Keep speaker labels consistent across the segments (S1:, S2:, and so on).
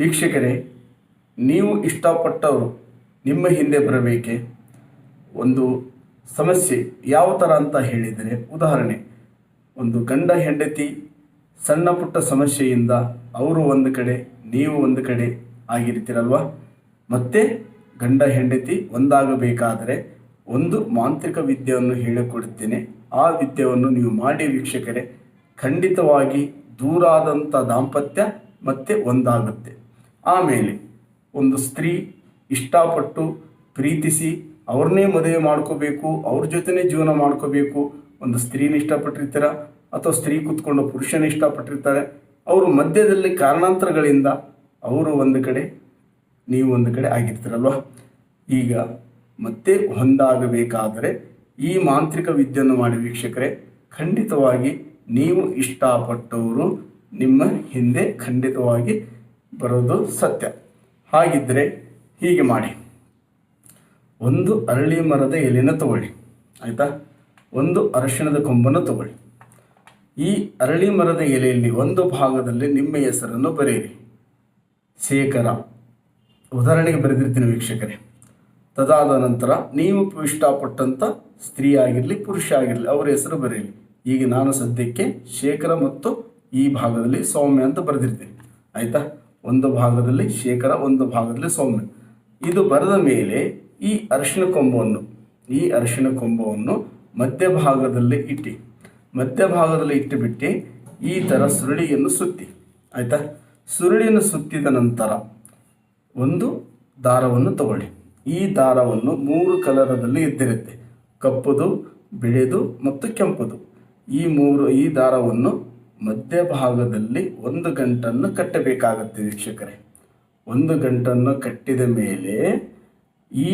S1: ವೀಕ್ಷಕರೇ, ನೀವು ಇಷ್ಟಪಟ್ಟವರು ನಿಮ್ಮ ಹಿಂದೆ ಬರಬೇಕೆ? ಒಂದು ಸಮಸ್ಯೆ ಯಾವ ಥರ ಅಂತ ಹೇಳಿದರೆ, ಉದಾಹರಣೆ, ಒಂದು ಗಂಡ ಹೆಂಡತಿ ಸಣ್ಣ ಪುಟ್ಟ ಸಮಸ್ಯೆಯಿಂದ ಅವರು ಒಂದು ಕಡೆ, ನೀವು ಒಂದು ಕಡೆ ಆಗಿರ್ತೀರಲ್ವ? ಮತ್ತೆ ಗಂಡ ಹೆಂಡತಿ ಒಂದಾಗಬೇಕಾದರೆ ಒಂದು ಮಾಂತ್ರಿಕ ವಿದ್ಯೆಯನ್ನು ಹೇಳಿಕೊಡುತ್ತೇನೆ. ಆ ವಿದ್ಯೆಯನ್ನು ನೀವು ಮಾಡಿ ವೀಕ್ಷಕರೇ, ಖಂಡಿತವಾಗಿ ದೂರಾದಂಥ ದಾಂಪತ್ಯ ಮತ್ತೆ ಒಂದಾಗುತ್ತೆ. ಆಮೇಲೆ ಒಂದು ಸ್ತ್ರೀ ಇಷ್ಟಪಟ್ಟು ಪ್ರೀತಿಸಿ ಅವ್ರನ್ನೇ ಮದುವೆ ಮಾಡ್ಕೋಬೇಕು, ಅವ್ರ ಜೊತೆನೇ ಜೀವನ ಮಾಡ್ಕೋಬೇಕು. ಒಂದು ಸ್ತ್ರೀನ ಇಷ್ಟಪಟ್ಟಿರ್ತೀರ? ಅಥವಾ ಸ್ತ್ರೀ ಕೂತ್ಕೊಂಡು ಪುರುಷನ ಇಷ್ಟಪಟ್ಟಿರ್ತಾರೆ? ಅವರು ಮಧ್ಯದಲ್ಲಿ ಕಾರಣಾಂತರಗಳಿಂದ ಅವರು ಒಂದು ಕಡೆ, ನೀವು ಒಂದು ಕಡೆ ಆಗಿರ್ತೀರಲ್ವ? ಈಗ ಮತ್ತೆ ಹೊಂದಾಗಬೇಕಾದರೆ ಈ ಮಾಂತ್ರಿಕ ವಿದ್ಯೆಯನ್ನು ಮಾಡಿ ವೀಕ್ಷಕರೇ, ಖಂಡಿತವಾಗಿ ನೀವು ಇಷ್ಟಪಟ್ಟವರು ನಿಮ್ಮ ಹಿಂದೆ ಖಂಡಿತವಾಗಿ ಬರೋದು ಸತ್ಯ. ಹಾಗಿದ್ದರೆ ಹೀಗೆ ಮಾಡಿ. ಒಂದು ಅರಳಿ ಮರದ ಎಲೆನ ತಗೊಳ್ಳಿ. ಆಯಿತಾ? ಒಂದು ಅರಶಿಣದ ಕೊಂಬನ್ನು ತಗೊಳ್ಳಿ. ಈ ಅರಳಿ ಮರದ ಎಲೆಯಲ್ಲಿ ಒಂದು ಭಾಗದಲ್ಲಿ ನಿಮ್ಮ ಹೆಸರನ್ನು ಬರೆಯಿರಿ. ಶೇಖರ, ಉದಾಹರಣೆಗೆ ಬರೆದಿರ್ತೀನಿ ವೀಕ್ಷಕರೇ. ತದಾದ ನಂತರ ನೀವು ಇಷ್ಟಪಟ್ಟಂಥ ಸ್ತ್ರೀ ಆಗಿರಲಿ, ಪುರುಷ ಆಗಿರಲಿ, ಅವರ ಹೆಸರು ಬರೆಯಲಿ ಈಗ ನಾನು ಸದ್ಯಕ್ಕೆ ಶೇಖರ ಮತ್ತು ಈ ಭಾಗದಲ್ಲಿ ಸೌಮ್ಯ ಅಂತ ಬರೆದಿರ್ತೀನಿ. ಆಯಿತಾ? ಒಂದು ಭಾಗದಲ್ಲಿ ಶೇಖರ, ಒಂದು ಭಾಗದಲ್ಲಿ ಸೌಮ್ಯ. ಇದು ಬರೆದ ಮೇಲೆ ಈ ಅರಿಶಿನ ಕೊಂಬವನ್ನು, ಈ ಅರಿಶಿಣ ಕೊಂಬವನ್ನು ಮಧ್ಯಭಾಗದಲ್ಲಿ ಇಟ್ಟು ಮಧ್ಯಭಾಗದಲ್ಲಿ ಇಟ್ಟುಬಿಟ್ಟು ಈ ಥರ ಸುರುಳಿಯನ್ನು ಸುತ್ತಿ. ಆಯಿತಾ? ಸುರುಳಿಯನ್ನು ಸುತ್ತಿದ ನಂತರ ಒಂದು ದಾರವನ್ನು ತಗೊಳ್ಳಿ. ಈ ದಾರವನ್ನು ಮೂರು ಕಲರದಲ್ಲಿ ಇದ್ದಿರುತ್ತೆ ಕಪ್ಪುದು, ಬಿಳಿದು ಮತ್ತು ಕೆಂಪುದು. ಈ ಮೂರು, ಈ ದಾರವನ್ನು ಮಧ್ಯಭಾಗದಲ್ಲಿ ಒಂದು ಗಂಟನ್ನು ಕಟ್ಟಬೇಕಾಗುತ್ತೆ ವೀಕ್ಷಕರೇ. ಒಂದು ಗಂಟನ್ನು ಕಟ್ಟಿದ ಮೇಲೆ ಈ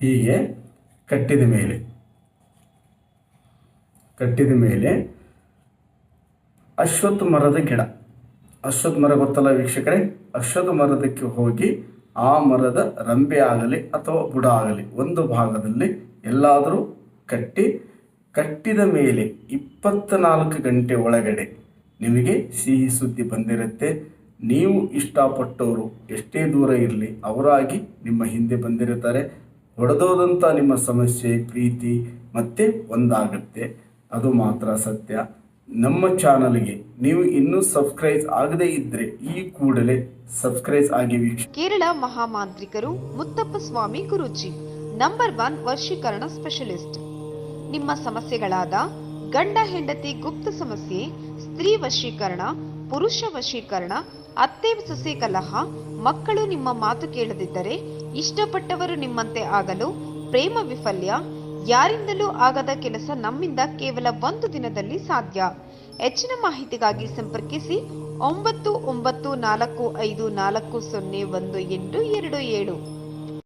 S1: ಹೀಗೆ ಕಟ್ಟಿದ ಮೇಲೆ ಕಟ್ಟಿದ ಮೇಲೆ ಅಶ್ವತ್ಥ ಮರದ ಗಿಡ. ಅಶ್ವತ್ಥ ಮರ ಗೊತ್ತಲ್ಲ ವೀಕ್ಷಕರೇ? ಅಶ್ವತ್ಥ ಮರದಕ್ಕೆ ಹೋಗಿ ಆ ಮರದ ರಂಬೆ ಆಗಲಿ ಅಥವಾ ಬುಡ ಆಗಲಿ, ಒಂದು ಭಾಗದಲ್ಲಿ ಎಲ್ಲಾದರೂ ಕಟ್ಟಿ, ಕಟ್ಟಿದ ಮೇಲೆ ಇಪ್ಪತ್ತ್ನಾಲ್ಕು ಗಂಟೆ ಒಳಗಡೆ ನಿಮಗೆ ಸಿಹಿ ಸುದ್ದಿ ಬಂದಿರುತ್ತೆ. ನೀವು ಇಷ್ಟಪಟ್ಟವರು ಎಷ್ಟೇ ದೂರ ಇರಲಿ, ಅವರಾಗಿ ನಿಮ್ಮ ಹಿಂದೆ ಬಂದಿರುತ್ತಾರೆ. ಹೊಡೆದೋದಂಥ ನಿಮ್ಮ ಸಮಸ್ಯೆ, ಪ್ರೀತಿ ಮತ್ತೆ ಒಂದಾಗುತ್ತೆ. ಅದು ಮಾತ್ರ ಸತ್ಯ. ನಮ್ಮ ಚಾನಲ್ಗೆ ನೀವು ಇನ್ನೂ ಸಬ್ಸ್ಕ್ರೈಬ್ ಆಗದೇ ಇದ್ರೆ ಈ ಕೂಡಲೇ ಸಬ್ಸ್ಕ್ರೈಬ್ ಆಗಿ
S2: ಕೇರಳ ಮಹಾಮಾಂತ್ರಿಕರು ಮುತ್ತಪ್ಪ ಸ್ವಾಮಿ ಗುರೂಜಿ, ನಂಬರ್ ಒನ್ ವರ್ಷೀಕರಣ ಸ್ಪೆಷಲಿಸ್ಟ್. ನಿಮ್ಮ ಸಮಸ್ಯೆಗಳಾದ ಗಂಡ ಹೆಂಡತಿ ಗುಪ್ತ ಸಮಸ್ಯೆ, ಸ್ತ್ರೀ ವಶೀಕರಣ, ಪುರುಷ ವಶೀಕರಣ, ಅತ್ತೆ ಸೊಸೆ ಕಲಹ, ಮಕ್ಕಳು ನಿಮ್ಮ ಮಾತು ಕೇಳದಿದ್ದರೆ ಇಷ್ಟಪಟ್ಟವರು ನಿಮ್ಮಂತೆ ಆಗಲು ಪ್ರೇಮ ವಿಫಲ್ಯ ಯಾರಿಂದಲೂ ಆಗದ ಕೆಲಸ ನಮ್ಮಿಂದ ಕೇವಲ ಒಂದು ದಿನದಲ್ಲಿ ಸಾಧ್ಯ. ಹೆಚ್ಚಿನ ಮಾಹಿತಿಗಾಗಿ ಸಂಪರ್ಕಿಸಿ ಒಂಬತ್ತು ಒಂಬತ್ತು ನಾಲ್ಕು ಐದು ನಾಲ್ಕು ಸೊನ್ನೆ ಒಂದು ಎಂಟು ಎರಡು ಏಳು.